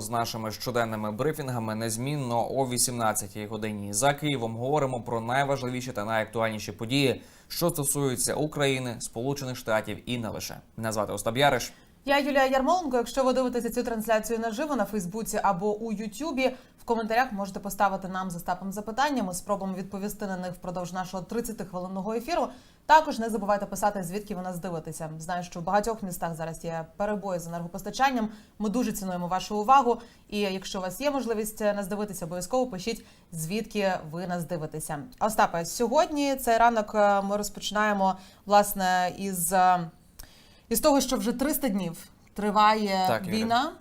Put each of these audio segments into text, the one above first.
З нашими щоденними брифінгами незмінно о 18-й годині за Києвом говоримо про найважливіші та найактуальніші події, що стосуються України, Сполучених Штатів і не лише. Мене звати Остап Яриш. Я Юлія Ярмоленко. Якщо ви дивитеся цю трансляцію наживо на Фейсбуці або у Ютубі, в коментарях можете поставити нам з Остапом запитання. Ми спробуємо відповісти на них впродовж нашого 30-хвилинного ефіру. Також не забувайте писати, звідки ви нас дивитеся. Знаю, що в багатьох містах зараз є перебої з енергопостачанням. Ми дуже цінуємо вашу увагу. І якщо у вас є можливість нас дивитися, обов'язково пишіть, звідки ви нас дивитеся. Остапе, сьогодні цей ранок е, ми розпочинаємо власне із. е, із того, що вже 300 днів триває Так, війна.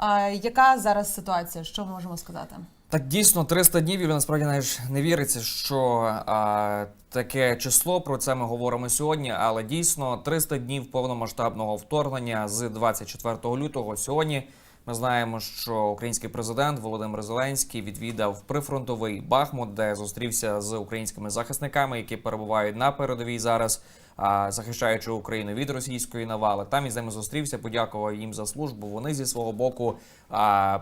А, яка зараз ситуація? Що ми можемо сказати? Так дійсно 300 днів, і насправді навіть не віриться, що а, таке число про це ми говоримо сьогодні. Але дійсно 300 днів повномасштабного вторгнення з 24 лютого. Сьогодні ми знаємо, що український президент Володимир Зеленський відвідав прифронтовий Бахмут, де зустрівся з українськими захисниками, які перебувають на передовій зараз. Захищаючи Україну від російської навали, там із ними зустрівся, подякував їм за службу. Вони зі свого боку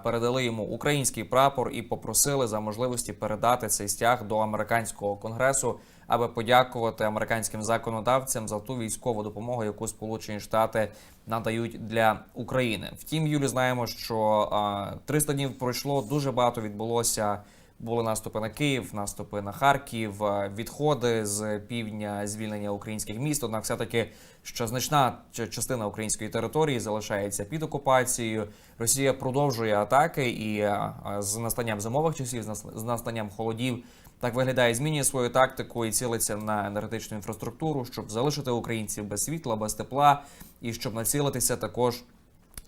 передали йому український прапор і попросили за можливості передати цей стяг до американського конгресу, аби подякувати американським законодавцям за ту військову допомогу, яку Сполучені Штати надають для України. Втім, Юлі знаємо, що а, 300 днів пройшло дуже багато відбулося. Були наступи на Київ, наступи на Харків, е, відходи з півдня, звільнення українських міст. Однак, все таки, що значна частина української території залишається під окупацією. Росія продовжує атаки, і е, з настанням зимових часів, з настанням холодів, так виглядає, змінює свою тактику і цілиться на енергетичну інфраструктуру, щоб залишити українців без світла, без тепла, і щоб націлитися також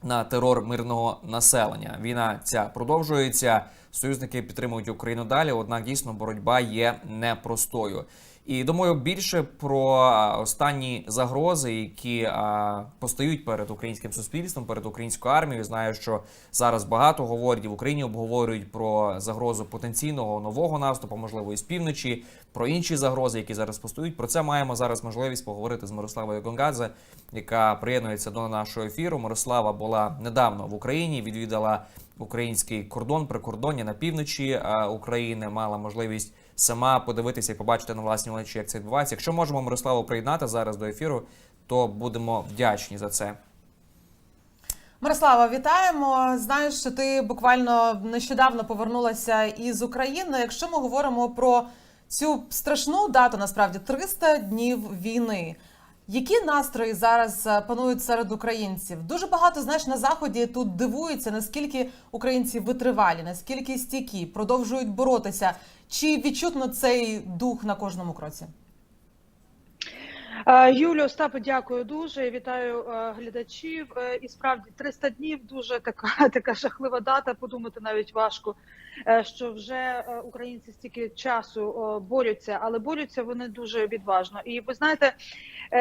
на терор мирного населення. Війна ця продовжується. Союзники підтримують Україну далі. Однак дійсно боротьба є непростою. І думаю, більше про останні загрози, які а, постають перед українським суспільством, перед українською армією. Знаю, що зараз багато говорять в Україні обговорюють про загрозу потенційного нового наступу, можливо, із півночі, про інші загрози, які зараз постають. Про це маємо зараз можливість поговорити з Мирославою Гонгадзе, яка приєднується до нашого ефіру. Мирослава була недавно в Україні, відвідала український кордон прикордоння на півночі України. Мала можливість сама подивитися і побачити на власні очі, як це відбувається. Якщо можемо Мирославу приєднати зараз до ефіру, то будемо вдячні за це. Мирослава, вітаємо. Знаю, що ти буквально нещодавно повернулася із України. Якщо ми говоримо про цю страшну дату, насправді 300 днів війни. Які настрої зараз е, панують серед українців? Дуже багато знаєш на заході тут дивуються, наскільки українці витривалі, наскільки стійкі, продовжують боротися. Чи відчутно цей дух на кожному кроці? Е, Юлію Остапе, дякую дуже. Вітаю е, глядачів. Е, І справді 300 днів дуже така така жахлива дата. Подумати навіть важко, що вже українці стільки часу борються, але борються вони дуже відважно. І ви знаєте,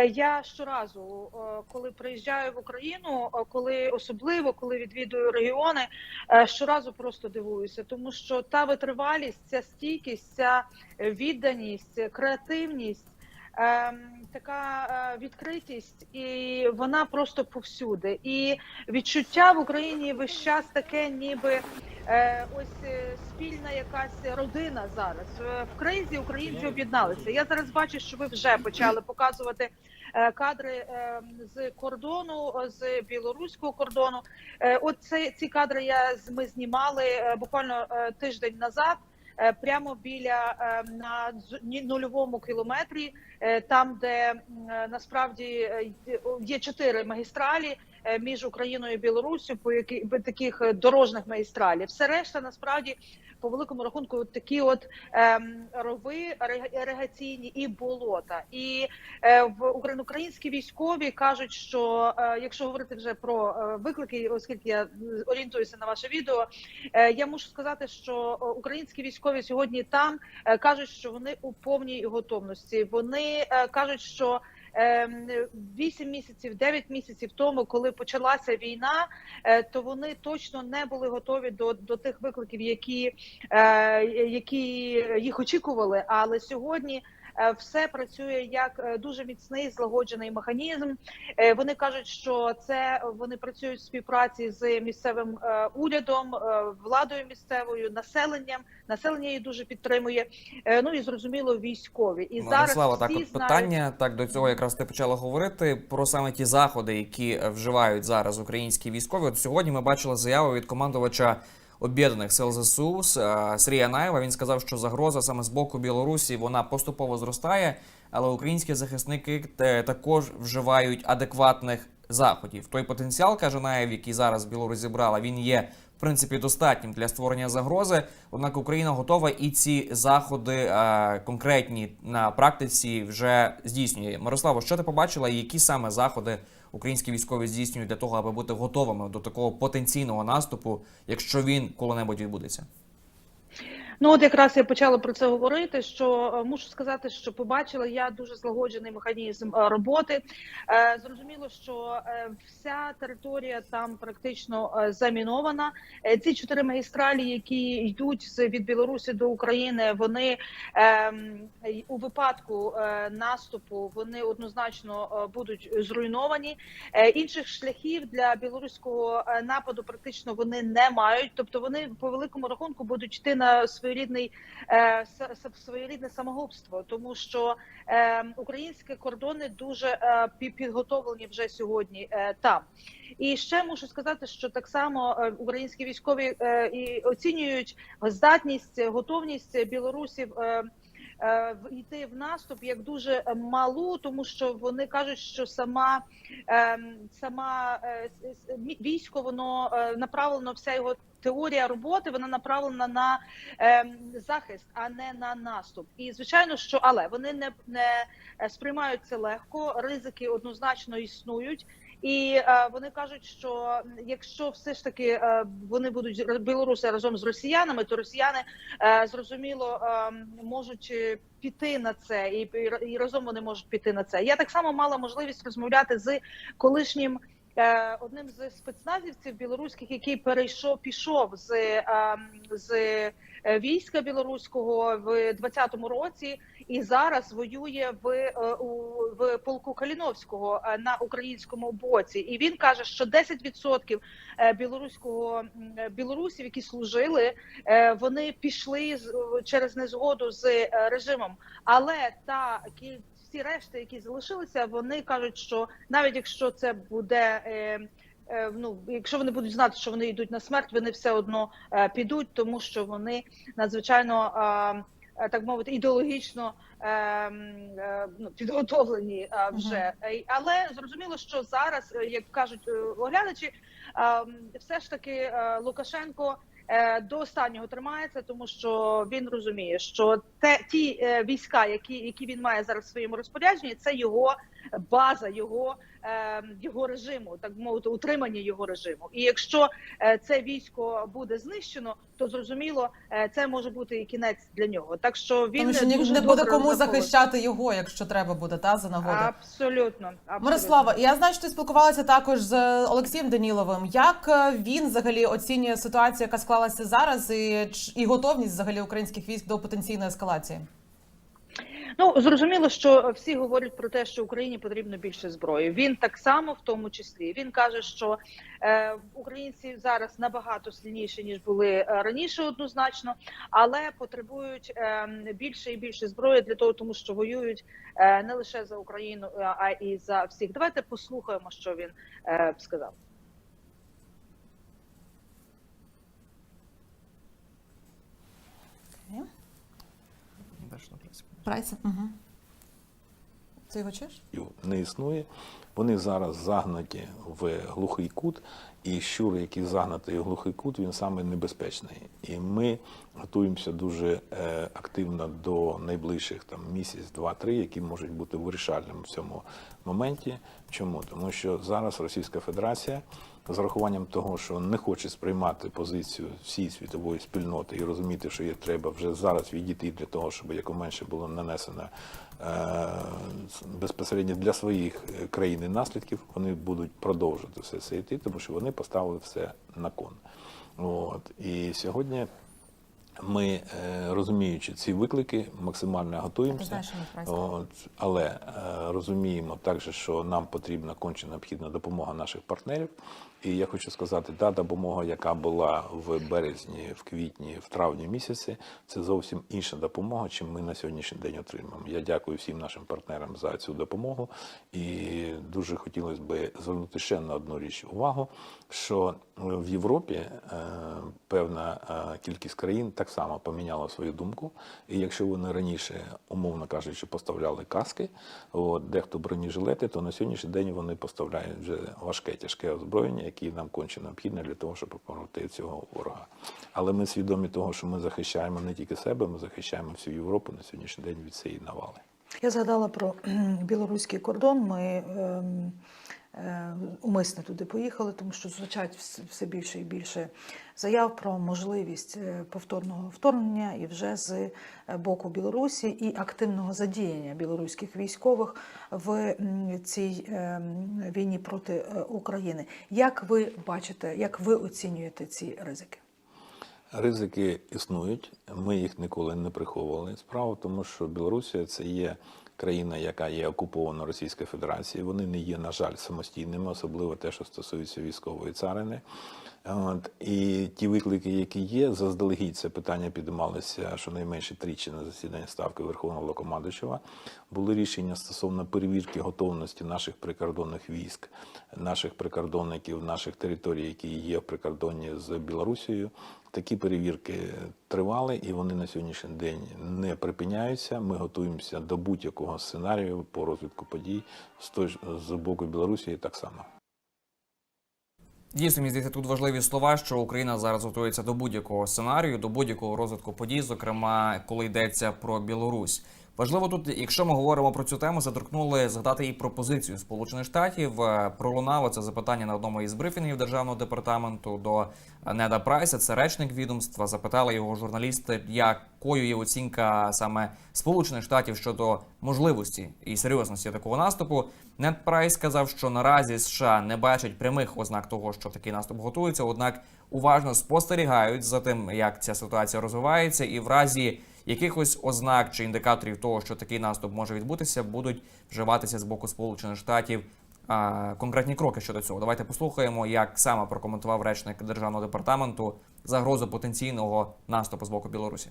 я щоразу, коли приїжджаю в Україну, коли особливо коли відвідую регіони, щоразу просто дивуюся, тому що та витривалість, ця стійкість, ця відданість, креативність. Ем, така е, відкритість, і вона просто повсюди. І відчуття в Україні весь час таке, ніби е, ось е, спільна якась родина зараз. В кризі українці об'єдналися. Я зараз бачу, що ви вже почали показувати. Кадри з кордону, з білоруського кордону. От це ці кадри я ми знімали буквально тиждень назад. Е, Прямо біля е, на нульовому кілометрі е, там, де насправді є чотири магістралі між Україною і Білоруссю, по які по таких е, дорожніх магістралів. Все решта насправді по великому рахунку такі от ем, рови іригаційні і болота. І е, в україн- українські військові кажуть, що е, якщо говорити вже про е, виклики, оскільки я орієнтуюся на ваше відео, е, я мушу сказати, що е, українські військові сьогодні там е, кажуть, що вони у повній готовності. Вони е, кажуть, що 8 місяців, 9 місяців тому, коли почалася війна, е, то вони точно не були готові до, до тих викликів, які, е, які їх очікували. Але сьогодні все працює як е, дуже міцний злагоджений механізм. Е, Вони кажуть, що це вони працюють в співпраці з місцевим е, урядом, е, владою місцевою, населенням. Населення її дуже підтримує. Е, Ну і зрозуміло, військові. І Владислава, зараз так всі от знають, питання так до цього якраз ти почала говорити про саме ті заходи, які е, вживають зараз українські військові. От сьогодні ми бачили заяву від командувача об'єднаних сил ЗСУ е, Сергія Наєва. Він сказав, що загроза саме з боку Білорусі вона поступово зростає, але українські захисники також вживають адекватних заходів. Той потенціал каже Наєв, який зараз Білорусь зібрала, він є. В принципі, достатнім для створення загрози. Однак Україна готова і ці заходи е, конкретні на практиці вже здійснює. Мирославо, що ти побачила, які саме заходи українські військові здійснюють для того, аби бути готовими до такого потенційного наступу, якщо він коли-небудь відбудеться? Ну, от якраз я почала про це говорити. Що е, мушу сказати, що побачила я дуже злагоджений механізм е, роботи. Е, Зрозуміло, що вся територія там практично замінована. Ці чотири магістралі, які йдуть від Білорусі до України, вони ем, у випадку наступу вони однозначно будуть зруйновані. Інших шляхів для білоруського нападу практично вони не мають. Тобто вони по великому рахунку будуть йти на своєрідний е, своєрідне самогубство, тому що е, українські кордони дуже е, підготовлені вже сьогодні там. І ще мушу сказати, що так само українські військові і оцінюють здатність, готовність білорусів. Йти в наступ як дуже е, малу, тому що вони кажуть, що сама ем, сама е, військо воно е, направлено, вся його теорія роботи вона направлена на ем, захист, а не на наступ. І звичайно, що але вони не, не е, сприймають це легко. Ризики однозначно існують. І е, вони кажуть, що якщо все ж таки е, вони будуть білоруси разом з росіянами, то росіяни е, зрозуміло можуть піти на це, і, і, разом вони можуть піти на це. Я так само мала можливість розмовляти з колишнім. Одним з спецназівців білоруських, який перейшов, пішов з, е, з війська білоруського в 20-му році, і зараз воює в, е, в полку Каліновського е, на українському боці. І він каже, що 10% е, білоруського білорусів, які служили, вони пішли через незгоду з режимом. Але та кі- всі решти, які залишилися, вони кажуть, що навіть якщо це буде. Ну, якщо вони будуть знати, що вони йдуть на смерть, вони все одно е, підуть, тому що вони надзвичайно е, так мовити ідеологічно е, е, ну, підготовлені е, вже. Е, Але зрозуміло, що зараз, е, як кажуть е, оглядачі, е, все ж таки е, Лукашенко. е, До останнього тримається, тому що він розуміє, що те ті е, війська, які які він має зараз в своєму розпорядженні, це його база, його е, його режиму, так мовити, утримання його режиму. І якщо е, це військо буде знищено, то зрозуміло, е, це може бути і кінець для нього. Так що він Тому що дуже не буде кому захищати його, якщо треба буде, та за нагоди. Абсолютно, абсолютно. Мирослава, я знаю, що ти спілкувалася також з Олексієм Даніловим. Як е, він взагалі оцінює ситуацію, яка склалася зараз, і, і готовність взагалі українських військ до потенційної ескалації? Ну зрозуміло, що всі говорять про те, що Україні потрібно більше зброї. Він так само, в тому числі, він каже, що е, українці зараз набагато сильніші ніж були е, раніше, однозначно, але потребують е, більше і більше зброї для того, тому що воюють е, не лише за Україну, а і за всіх. Давайте послухаємо, що він е, сказав. Прайс? Угу. Ти його чуєш? не існує. Вони зараз загнаті в глухий кут, і щур, який загнатий в глухий кут, він саме небезпечний. І ми готуємося дуже е, активно до найближчих там місяць, два-три, які можуть бути вирішальним в цьому моменті. Чому? Тому що зараз Російська Федерація з урахуванням того, що не хоче сприймати позицію всієї світової спільноти і розуміти, що є треба вже зараз відійти для того, щоб якоменше було нанесено безпосередньо для своїх е, країн і наслідків, вони будуть продовжувати все це йти, тому що вони поставили все на кон. От. І сьогодні Ми, е, розуміючи ці виклики, максимально готуємося. але е, розуміємо також, що нам потрібна конче необхідна допомога наших партнерів. І я хочу сказати, та допомога, яка була в березні, в квітні, в травні місяці, це зовсім інша допомога, чим ми на сьогоднішній день отримаємо. Я дякую всім нашим партнерам за цю допомогу. І дуже хотілося б звернути ще на одну річ увагу, що в Європі е, певна е, кількість країн так само поміняла свою думку. І якщо вони раніше, умовно кажучи, поставляли каски, от, дехто бронежилети, то на сьогоднішній день вони поставляють вже важке, тяжке озброєння, яке нам конче необхідне для того, щоб побороти цього ворога. Але ми свідомі того, що ми захищаємо не тільки себе, ми захищаємо всю Європу на сьогоднішній день від цієї навали. Я згадала про білоруський кордон. Ми ем, умисно туди поїхали, тому що звучать все більше і більше заяв про можливість е, повторного вторгнення і вже з е, боку Білорусі і активного задіяння білоруських військових в цій війні проти е, України. Як ви бачите, як ви оцінюєте ці ризики? Ризики існують, ми їх ніколи не приховували. Справа тому, що Білорусія це є країна, яка є окупована Російською Федерацією. Вони не є, на жаль, самостійними, особливо те, що стосується військової царини. От, і ті виклики, які є, заздалегідь це питання підіймалося щонайменше тричі на засіданні ставки Верховного Головнокомандуючого. Були рішення стосовно перевірки готовності наших прикордонних військ, наших прикордонників, наших територій, які є в прикордонні з Білорусією. Такі перевірки тривали, і вони на сьогоднішній день не припиняються. Ми готуємося до будь-якого сценарію по розвитку подій з боку Білорусі так само. Дійсно, мені здається, тут важливі слова, що Україна зараз готується до будь-якого сценарію, до будь-якого розвитку подій, зокрема, коли йдеться про Білорусь. Важливо тут, якщо ми говоримо про цю тему, заторкнули згадати і про позицію Сполучених Штатів. Е, Пролунало це запитання на одному із брифінгів державного департаменту до Неда Прайса. Це речник відомства. Запитали його журналісти, якою є оцінка саме Сполучених Штатів щодо можливості і серйозності такого наступу. Нед Прайс сказав, що наразі США не бачать прямих ознак того, що такий наступ готується однак уважно спостерігають за тим, як ця ситуація розвивається, і в разі якихось ознак чи індикаторів того, що такий наступ може відбутися, будуть вживатися з боку Сполучених Штатів конкретні кроки щодо цього. Давайте послухаємо, як саме прокоментував речник державного департаменту загрозу потенційного наступу з боку Білорусі.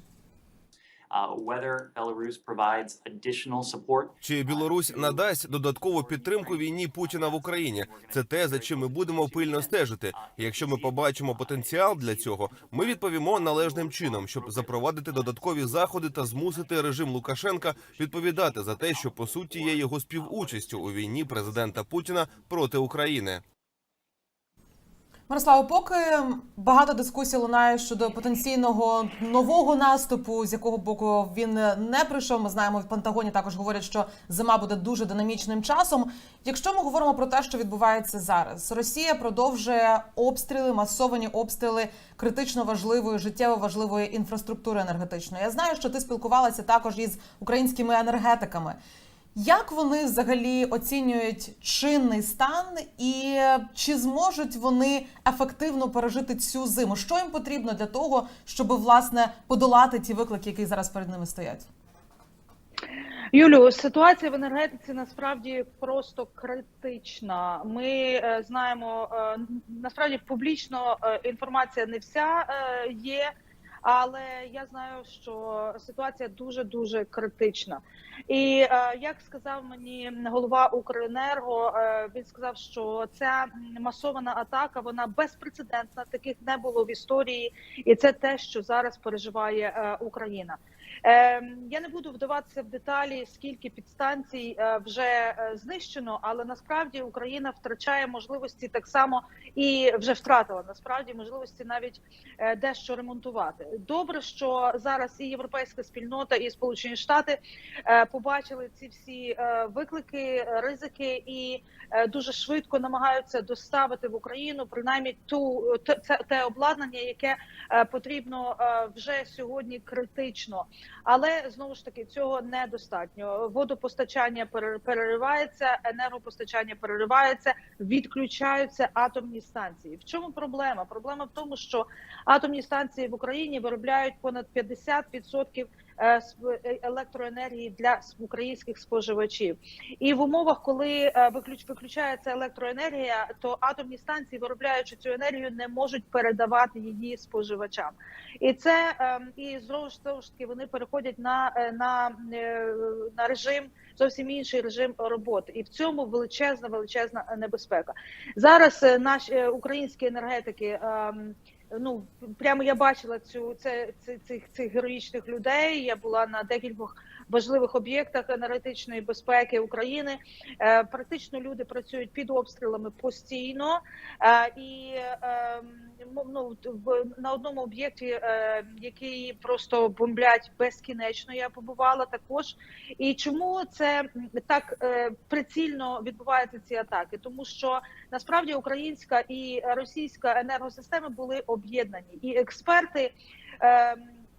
Чи Білорусь надасть додаткову підтримку війні Путіна в Україні? Це те, за чим ми будемо пильно стежити. Якщо ми побачимо потенціал для цього, ми відповімо належним чином, щоб запровадити додаткові заходи та змусити режим Лукашенка відповідати за те, що по суті є його співучастю у війні президента Путіна проти України. Мирослава, поки багато дискусій лунає щодо потенційного нового наступу, з якого боку він не прийшов. Ми знаємо, в Пентагоні також говорять, що зима буде дуже динамічним часом. Якщо ми говоримо про те, що відбувається зараз, Росія продовжує обстріли, масовані обстріли критично важливої, життєво важливої інфраструктури енергетичної. Я знаю, що ти спілкувалася також із українськими енергетиками. Як вони взагалі оцінюють чинний стан, і чи зможуть вони ефективно пережити цю зиму? Що їм потрібно для того, щоб власне подолати ті виклики, які зараз перед ними стоять? Юлю, ситуація в енергетиці насправді просто критична. Ми е, знаємо, е, насправді публічно е, інформація не вся е, є. Але я знаю, що ситуація дуже дуже критична. І е, як сказав мені голова Укренерго, е, він сказав, що ця масована атака вона безпрецедентна. Таких не було в історії, і це те, що зараз переживає е, Україна. Е, я не буду вдаватися в деталі, скільки підстанцій е, вже е, знищено, але насправді Україна втрачає можливості так само і вже втратила насправді можливості навіть е, дещо ремонтувати. Добре, що зараз і європейська спільнота, і Сполучені Штати побачили ці всі виклики, ризики і дуже швидко намагаються доставити в Україну принаймні ту те, те обладнання, яке потрібно вже сьогодні критично. Але знову ж таки цього недостатньо. Водопостачання перер- переривається, енергопостачання переривається, відключаються атомні станції. В чому проблема? Проблема в тому, що атомні станції в Україні виробляють понад 50% е, сп- е, електроенергії для українських споживачів. І в умовах, коли е, виключ, виключається електроенергія, то атомні станції, виробляючи цю енергію, не можуть передавати її споживачам. І це ем, і знову ж таки вони переходять на, е, на, е, на режим зовсім інший режим роботи, і в цьому величезна величезна е, небезпека. Зараз е, наші е, українські енергетики. Ну прямо я бачила цю це, це цих цих героїчних людей. Я була на декількох важливих об'єктах енергетичної безпеки України. Е, практично люди працюють під обстрілами постійно, е, і е, ну, на одному об'єкті, е, який просто бомблять безкінечно. Я побувала також. І чому це так прицільно відбуваються ці атаки? Тому що насправді українська і російська енергосистеми були об'єднані, і експерти.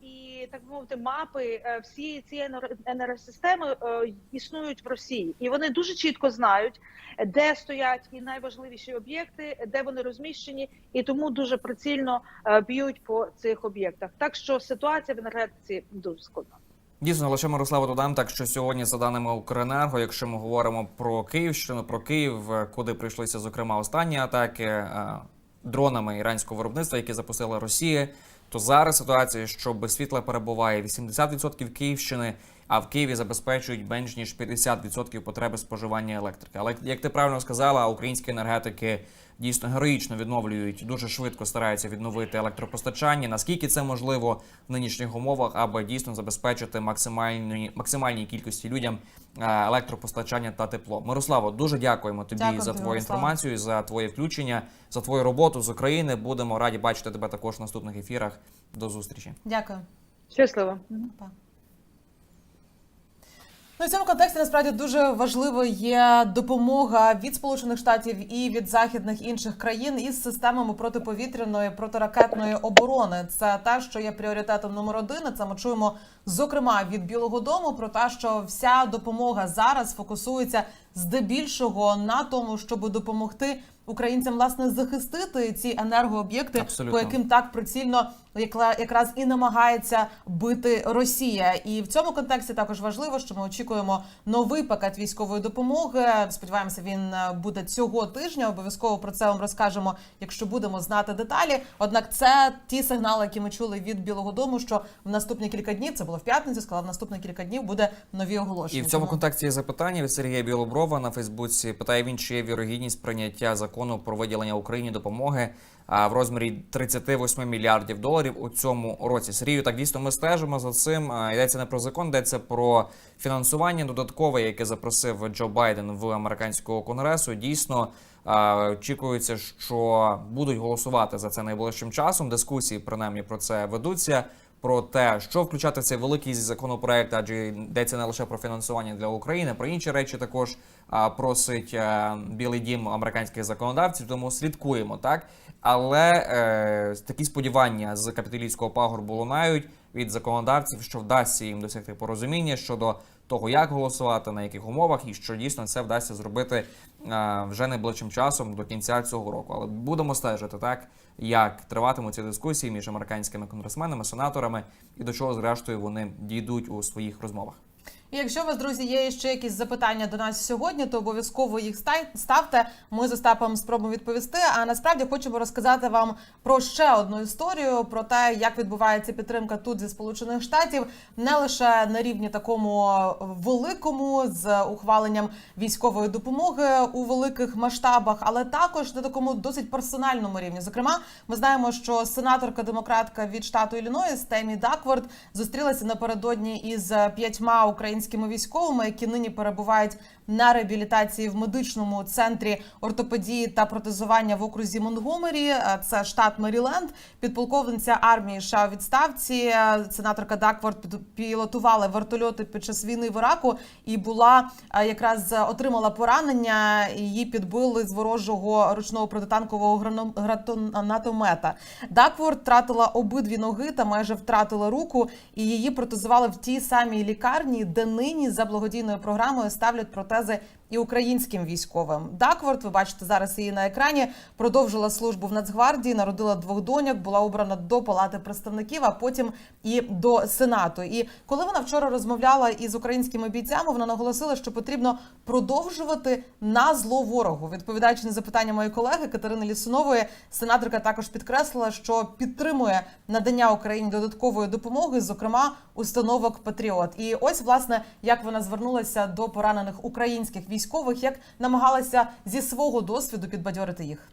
І так мовити, мапи е, всі ці енер- енергосистеми е, існують в Росії, і вони дуже чітко знають, де стоять і найважливіші об'єкти, де вони розміщені, і тому дуже прицільно е, б'ють по цих об'єктах. Так що ситуація в енергетиці дуже складна. Дійсно, лише Мирославу додам так, що сьогодні, за даними Укренерго, якщо ми говоримо про Київщину, про Київ, куди прийшлися, зокрема, останні атаки дронами іранського виробництва, які запустила Росія, то зараз ситуація, що без світла перебуває 80% Київщини, а в Києві забезпечують менш ніж 50% потреби споживання електрики. Але як ти правильно сказала, українські енергетики дійсно героїчно відновлюють, дуже швидко стараються відновити електропостачання. Наскільки це можливо в нинішніх умовах, аби дійсно забезпечити максимальні максимальній кількості людям е, електропостачання та тепло. Мирославо, дуже дякуємо тобі Дякую за твою Мирослава. інформацію, за твоє включення, за твою роботу з України. Будемо раді бачити тебе також в наступних ефірах. До зустрічі. Дякую. Щасливо. Па. Ну, в цьому контексті насправді дуже важливо є допомога від Сполучених Штатів і від західних інших країн із системами протиповітряної протиракетної оборони. Це те, що є пріоритетом номер один. Це ми чуємо зокрема від Білого Дому про те, що вся допомога зараз фокусується здебільшого на тому, щоб допомогти українцям власне захистити ці енергооб'єкти, по яким так прицільно якраз і намагається бити Росія. І в цьому контексті також важливо, що ми очікуємо новий пакет військової допомоги. Сподіваємося, він е, буде цього тижня. Обов'язково про це вам розкажемо, якщо будемо знати деталі. Однак, це ті сигнали, які ми чули від Білого Дому, що в наступні кілька днів це було в п'ятницю. Сказав, в наступні кілька днів буде нові оголошення. І в цьому Тому- контексті є запитання від Сергія Білоброва на Фейсбуці. Питає він, чи є вірогідність прийняття закону про виділення Україні допомоги в розмірі 38 мільярдів доларів у цьому році. Сергію, так дійсно ми стежимо за цим. Йдеться не про закон, йдеться про фінансування додаткове, яке запросив Джо Байден в американського конгресу. Дійсно. Очікується, що будуть голосувати за це найближчим часом. Дискусії принаймні про це ведуться. Про те, що включати в цей великий законопроект, адже йдеться не лише про фінансування для України, про інші речі також просить е, Білий Дім американських законодавців. Тому слідкуємо так. Але е, такі сподівання з капіталійського пагорбу лунають від законодавців, що вдасться їм досягти порозуміння щодо того, як голосувати, на яких умовах, і що дійсно це вдасться зробити е, вже найближчим часом до кінця цього року. Але будемо стежити так, як триватимуть ці дискусії між американськими конгресменами, сенаторами і до чого зрештою вони дійдуть у своїх розмовах. І якщо у вас, друзі, є ще якісь запитання до нас сьогодні, то обов'язково їх ставте. Ми з Остапом спробуємо відповісти. А насправді хочемо розказати вам про ще одну історію про те, як відбувається підтримка тут зі сполучених штатів, не лише на рівні такому великому з ухваленням військової допомоги у великих масштабах, але також на такому досить персональному рівні. Зокрема, ми знаємо, що сенаторка демократка від штату Іллінойс Темі Дакворд зустрілася напередодні із п'ятьма українськими військовими, які нині перебувають на реабілітації в медичному центрі ортопедії та протезування в окрузі Монгомері. Е, Це штат Меріленд. Підполковниця армії США у відставці. е, Сенаторка Дакворд пілотувала вертольоти під час війни в Іраку і була е, якраз отримала поранення. Її підбили з ворожого ручного протитанкового гранатомета. Дакворд втратила обидві ноги та майже втратила руку, і її протезували в тій самій лікарні, де нині за благодійною програмою ставлять frase і українським військовим. Дакворд, ви бачите зараз її на екрані, продовжила службу в Нацгвардії, народила двох доньок, була обрана до Палати представників, а потім і до Сенату. І коли вона вчора розмовляла із українськими бійцями, вона наголосила, що потрібно продовжувати на зло ворогу. Відповідаючи на запитання моєї колеги Катерини Лісунової, сенаторка також підкреслила, що підтримує надання Україні додаткової допомоги, зокрема установок Патріот. І ось власне як вона звернулася до поранених українських військових, як намагалася зі свого досвіду підбадьорити їх.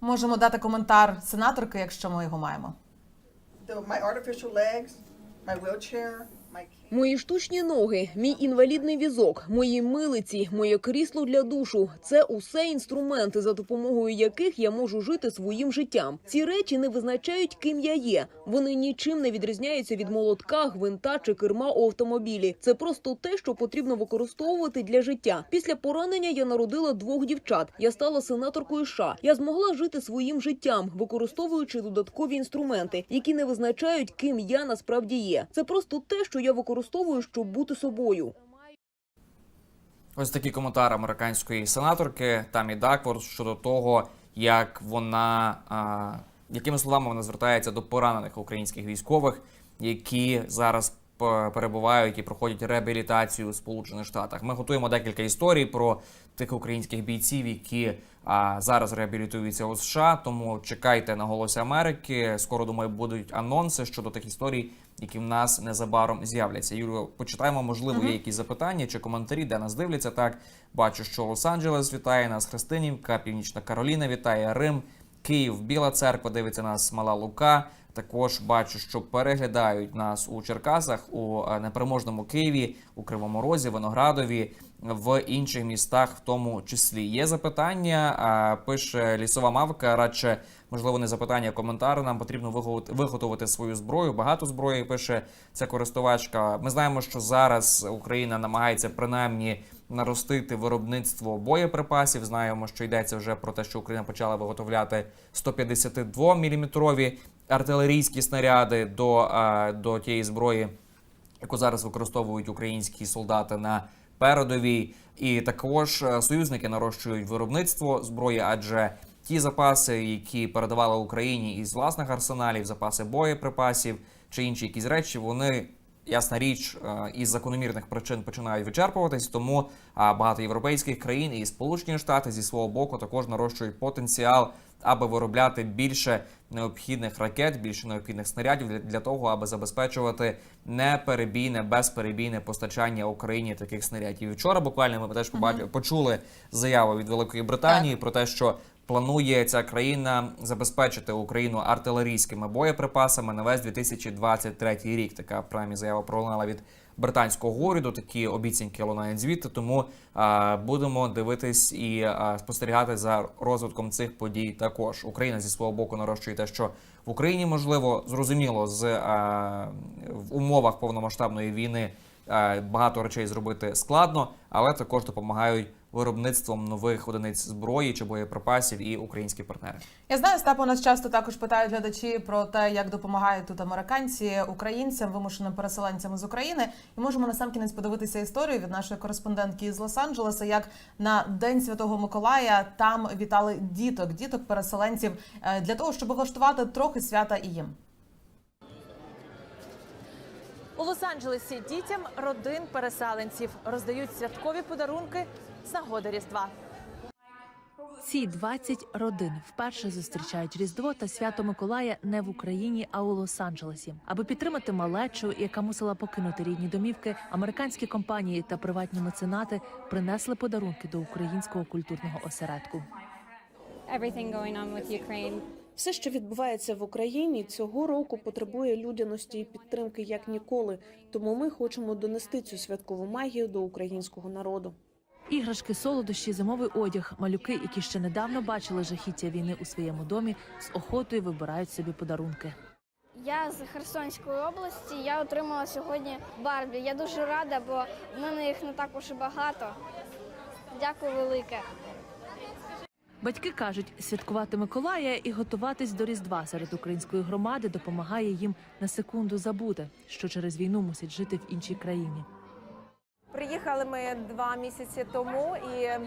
Можемо дати коментар сенаторки, якщо ми його маємо. my artificial legs, my wheelchair, my. Мої штучні ноги, мій інвалідний візок, мої милиці, моє крісло для душу це усе інструменти, за допомогою яких я можу жити своїм життям. Ці речі не визначають, ким я є. Вони нічим не відрізняються від молотка, гвинта чи керма у автомобілі. Це просто те, що потрібно використовувати для життя. Після поранення я народила двох дівчат. Я стала сенаторкою. США. я змогла жити своїм життям, використовуючи додаткові інструменти, які не визначають, ким я насправді є. Це просто те, що я використовую, щоб бути собою. Ось такий коментар американської сенаторки Тамі Дакворд щодо того, як вона а, якими словами вона звертається до поранених українських військових, які зараз перебувають і проходять реабілітацію у Сполучених Штатах. Ми готуємо декілька історій про тих українських бійців, які а, зараз реабілітуються у США. Тому чекайте на голосі Америки. Скоро думаю, будуть анонси щодо тих історій, які в нас незабаром з'являться. Юлію, почитаємо, можливо, є якісь запитання чи коментарі, де нас дивляться. Так бачу, що Лос-Анджелес вітає нас, Христинівка, Північна Кароліна вітає Рим, Київ, Біла Церква. Дивиться нас Мала Лука. Також бачу, що переглядають нас у Черкасах, у е, непереможному Києві, у Кривому Розі, Виноградові, в інших містах, в тому числі. Є запитання. Пише лісова мавка. Радше можливо не запитання, а коментар. Нам потрібно виготовити, свою зброю. Багато зброї пише ця користувачка. Ми знаємо, що зараз Україна намагається принаймні наростити виробництво боєприпасів. Знаємо, що йдеться вже про те, що Україна почала виготовляти 152 мм артилерійські снаряди до, е, до тієї зброї, яку зараз використовують українські солдати на передовій. І також е, союзники нарощують виробництво зброї, адже ті запаси, які передавали Україні із власних арсеналів, запаси боєприпасів чи інші якісь речі, вони. Ясна річ, е, із закономірних причин починають вичерпуватись, тому багато європейських країн і Сполучені Штати зі свого боку також нарощують потенціал, аби виробляти більше необхідних ракет, більше необхідних снарядів для, того, аби забезпечувати неперебійне, безперебійне постачання Україні таких снарядів. І вчора буквально ми теж побачили, почули заяву від Великої Британії про те, що планує ця країна забезпечити Україну артилерійськими боєприпасами на весь 2023 рік. Така принаймні заява пролунала від британського уряду. Такі обіцянки лунають звідти. Тому а, будемо дивитись і а, спостерігати за розвитком цих подій. Також Україна зі свого боку нарощує те, що в Україні можливо зрозуміло з а, в умовах повномасштабної війни. Багато речей зробити складно, але також допомагають виробництвом нових одиниць зброї чи боєприпасів і українські партнери. Я знаю, Степа, у нас часто також питають глядачі про те, як допомагають тут американці українцям, вимушеним переселенцям з України. І можемо насамкінець подивитися історію від нашої кореспондентки із Лос-Анджелеса, як на День Святого Миколая там вітали діток, діток переселенців е, для того, щоб влаштувати трохи свята і їм. У Лос-Анджелесі дітям родин переселенців роздають святкові подарунки з нагоди Різдва. Ці 20 родин вперше зустрічають Різдво та свято Миколая не в Україні, а у Лос-Анджелесі. Аби підтримати малечу, яка мусила покинути рідні домівки, американські компанії та приватні меценати принесли подарунки до українського культурного осередку. Все, що відбувається в Україні, цього року потребує людяності і підтримки як ніколи. Тому ми хочемо донести цю святкову магію до українського народу. Іграшки, солодощі, зимовий одяг, малюки, які ще недавно бачили жахіття війни у своєму домі, з охотою вибирають собі подарунки. Я з Херсонської області. Я отримала сьогодні Барбі. Я дуже рада, бо в мене їх не також і багато. Дякую велике. Батьки кажуть, святкувати Миколая і готуватись до Різдва серед української громади допомагає їм на секунду забути, що через війну мусять жити в іншій країні. Приїхали ми два місяці тому, і е,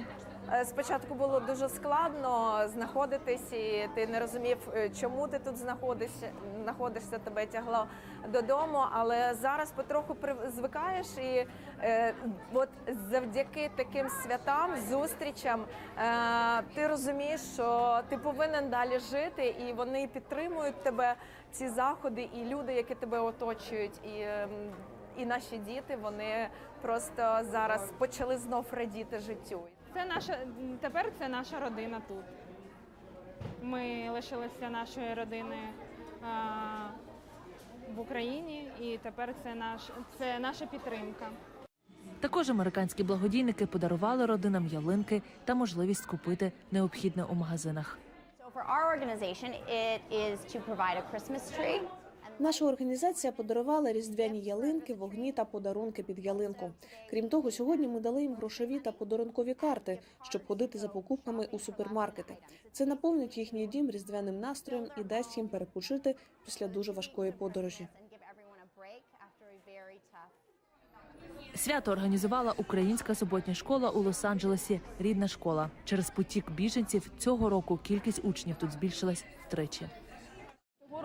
спочатку було дуже складно знаходитись, і ти не розумів, е, чому ти тут знаходишся. Знаходишся, тебе тягло додому. Але зараз потроху звикаєш, і е, от завдяки таким святам, зустрічам, е, ти розумієш, що ти повинен далі жити, і вони підтримують тебе. Ці заходи, і люди, які тебе оточують, і ем, і наші діти вони просто зараз почали знов радіти життю. Це наша тепер це наша родина тут. Ми лишилися нашою родиною а, в Україні, і тепер це наш це наша підтримка. Також американські благодійники подарували родинам ялинки та можливість купити необхідне у магазинах. Наша організація подарувала різдвяні ялинки, вогні та подарунки під ялинку. Крім того, сьогодні ми дали їм грошові та подарункові карти, щоб ходити за покупками у супермаркети. Це наповнить їхній дім різдвяним настроєм і дасть їм перепочити після дуже важкої подорожі. Свято організувала українська суботня школа у Лос-Анджелесі. Рідна школа. Через потік біженців цього року кількість учнів тут збільшилась втричі.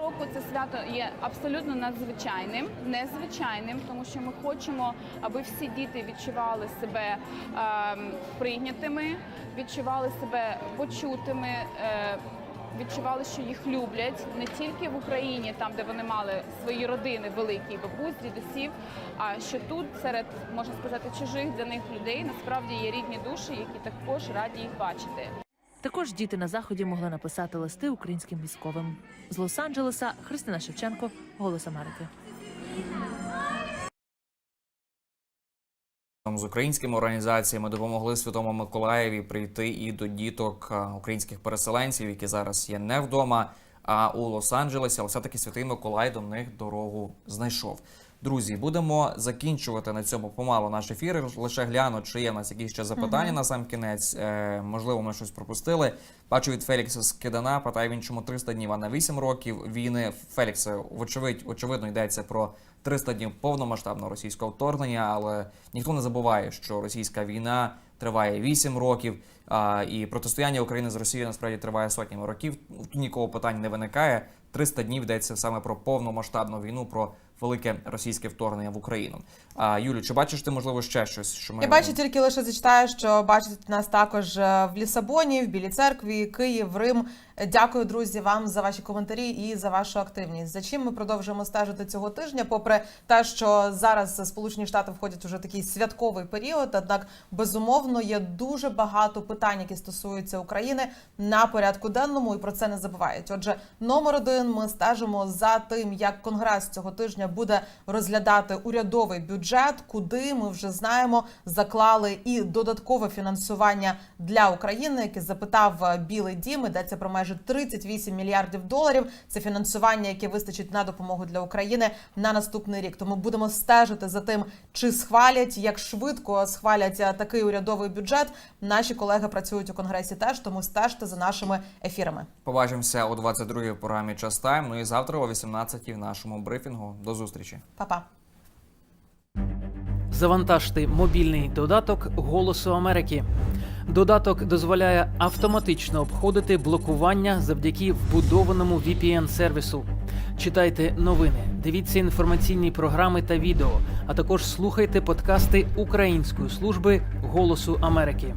Року це свято є абсолютно надзвичайним, незвичайним, тому що ми хочемо, аби всі діти відчували себе ем, прийнятими, відчували себе почутими. Е, Відчували, що їх люблять не тільки в Україні, там де вони мали свої родини, великі бабусь, дідусів, а що тут серед можна сказати чужих для них людей насправді є рідні душі, які також раді їх бачити. Також діти на заході могли написати листи українським військовим з Лос-Анджелеса. Христина Шевченко, Голос Америки. З українськими організаціями допомогли Святому Миколаєві прийти і до діток українських переселенців, які зараз є не вдома, а у Лос-Анджелесі. Але все-таки Святий Миколай до них дорогу знайшов. Друзі, будемо закінчувати на цьому помалу наш ефір. Лише гляну, чи є в нас якісь ще запитання на сам кінець. Е, можливо, ми щось пропустили. Бачу від Фелікса Скидана. Питає він, чому 300 днів, а не 8 років війни. Феліксе, вочевидь, очевидно, йдеться про 300 днів повномасштабного російського вторгнення, але ніхто не забуває, що російська війна триває 8 років, а, і протистояння України з Росією насправді триває сотнями років. Тут нікого питань не виникає. 300 днів йдеться саме про повномасштабну війну, про велике російське вторгнення в Україну. А Юлю, чи бачиш ти можливо ще щось? Що ми Я бачу тільки лише зачитаю, що бачить нас також е, в Лісабоні, в Білій церкві, Київ, Рим. Дякую, друзі, вам за ваші коментарі і за вашу активність. За чим ми продовжуємо стежити цього тижня, попри те, що зараз Сполучені Штати входять уже такий святковий період. Однак, безумовно, є дуже багато питань, які стосуються України на порядку денному, і про це не забувають. Отже, номер один ми стежимо за тим, як Конгрес цього тижня буде розглядати урядовий бюджет, куди ми вже знаємо, заклали і додаткове фінансування для України, яке запитав е, Білий Дім. Йдеться про майже 38 мільярдів доларів. Це фінансування, яке вистачить на допомогу для України на наступний рік. Тому будемо стежити за тим, чи схвалять, як швидко схвалять е, такий урядовий бюджет. Наші колеги працюють у конгресі теж, тому стежте за нашими ефірами. побачимося о 22-й в програмі Час Тайм. Ну і завтра о 18-й в нашому брифінгу. До зустрічі. Па-па. Завантажте мобільний додаток Голосу Америки. Додаток дозволяє автоматично обходити блокування завдяки вбудованому VPN-сервісу. Читайте новини, дивіться інформаційні програми та відео, а також слухайте подкасти Української служби Голосу Америки.